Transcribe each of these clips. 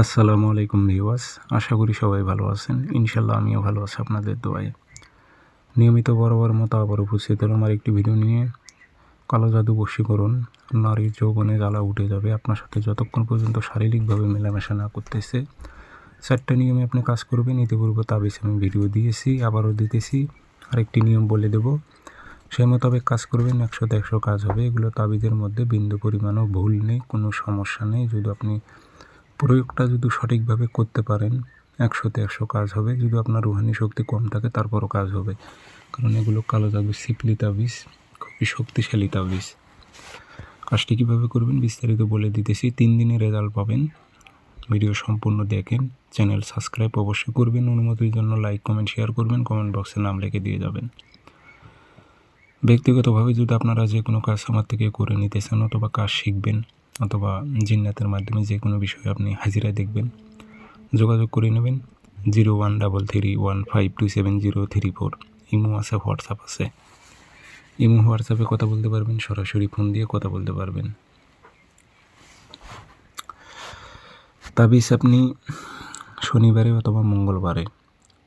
আসসালামু আলাইকুম ভিউয়ার্স, আশা করি সবাই ভালো আছেন। ইনশাল্লাহ আমিও ভালো আছি আপনাদের দোয়ায়। নিয়মিত বরাবর মতো আবার উপস্থিত হলাম আর একটি ভিডিও নিয়ে। কালো জাদু বশীকরণ নারীর যৌবনে জ্বালা উঠে যাবে। আপনার সাথে যতক্ষণ পর্যন্ত শারীরিকভাবে মেলামেশা না করতেছে, চারটা নিয়মে আপনি কাজ করবেন। ইতিপূর্বে তাবিজ আমি ভিডিও দিয়েছি, আবারও দিতেছি। আরেকটি নিয়ম বলে দেব, সেই মোতাবেক কাজ করবেন একশো একশো কাজ হবে। এগুলো তাবিজের মধ্যে বিন্দু পরিমাণও ভুল নেই, কোনো সমস্যা নেই। যদি আপনি প্রয়োগটা যদি সঠিকভাবে করতে পারেন একশোতে একশো কাজ হবে। যদি আপনার রুহানি শক্তি কম থাকে, তারপরও কাজ হবে। কারণ এগুলো কালো তাবিজ সিপলি তাবিজ খুবই শক্তিশালী তাবিজ কাজটি কীভাবে করবেন বিস্তারিত বলে দিতেছি। তিন দিনে রেজাল্ট পাবেন। ভিডিও সম্পূর্ণ দেখেন। চ্যানেল সাবস্ক্রাইব অবশ্যই করবেন। অনুমতির জন্য লাইক কমেন্ট শেয়ার করবেন। কমেন্ট বক্সে নাম লিখে দিয়ে যাবেন। ব্যক্তিগতভাবে যদি আপনারা যে কোনো কাজ আমার থেকে করে নিতে চান অথবা কাজ শিখবেন অথবা জিন্নাতের মাধ্যমে যে কোনো বিষয়ে আপনি হাজিরা দেখবেন। যোগাযোগ করে নেবেন zero one double three one five two seven zero three four. Imo আছে, হোয়াটসঅ্যাপ আছে। ইমো, হোয়াটসঅ্যাপে কথা বলতে পারবেন, সরাসরি ফোন দিয়ে কথা বলতে পারবেন। তাবিজ আপনি শনিবারে অথবা মঙ্গলবারে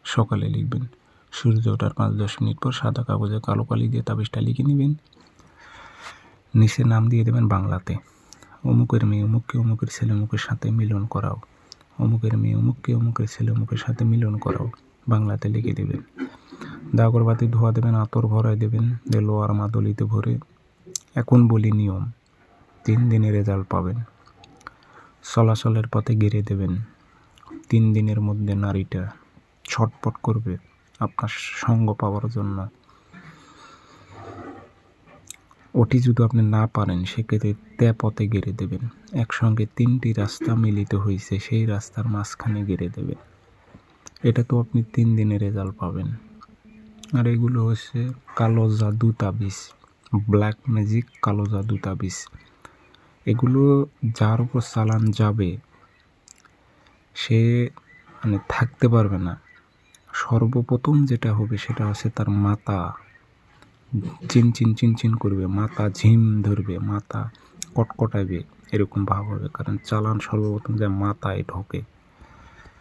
সকালে লিখবেন। সূর্য ওঠার পাঁচ দশ মিনিট পর সাদা কাগজে কালো কালি দিয়ে তাবিজটা লিখে নেবেন। নিচে নাম দিয়ে দেবেন বাংলাতে। অমুকের মেয়ে, অমুককে অমুকের ছেলে, অমুকের সাথে মিলন করাও। অমুকের মেয়ে, অমুককে অমুকের ছেলে, অমুকের সাথে মিলন করাও। বাংলাতে লিখে দেবেন। দাগরবাতি ধোয়া দেবেন, আতর ভরায় দেবেন দিয়ে লোয়ার মাদলিতে ভরে। এখন বলি নিয়ম, তিন দিনে রেজাল্ট পাবেন। চলাচলের পথে গেড়ে দেবেন। তিন দিনের মধ্যে নারীটা ছটপট করবে। আপনার সঙ্গ পাওয়ার জন্য। ওটি যদি আপনি না পারেন, সেক্ষেত্রে তে পথে গেড়ে দেবেন। একসঙ্গে তিনটি রাস্তা মিলিত হয়েছে সেই রাস্তার মাঝখানে গেড়ে দেবেন। এটা তো আপনি তিন দিনে রেজাল্ট পাবেন। আর এগুলো হচ্ছে কালো জাদু তাবিজ ব্ল্যাক ম্যাজিক কালো জাদু তাবিজ। এগুলো যার উপর চালান যাবে, সে মানে থাকতে পারবে না। সর্বপ্রথম যেটা হবে সেটা হচ্ছে তার মাথা। চিন চিন চিন চিন করবে, মাথা ঝিম ধরবে, মাথা কটকটাবে, এরকম ভাব হবে। কারণ চালান সর্বপ্রথম যে মাথায় ঢোকে।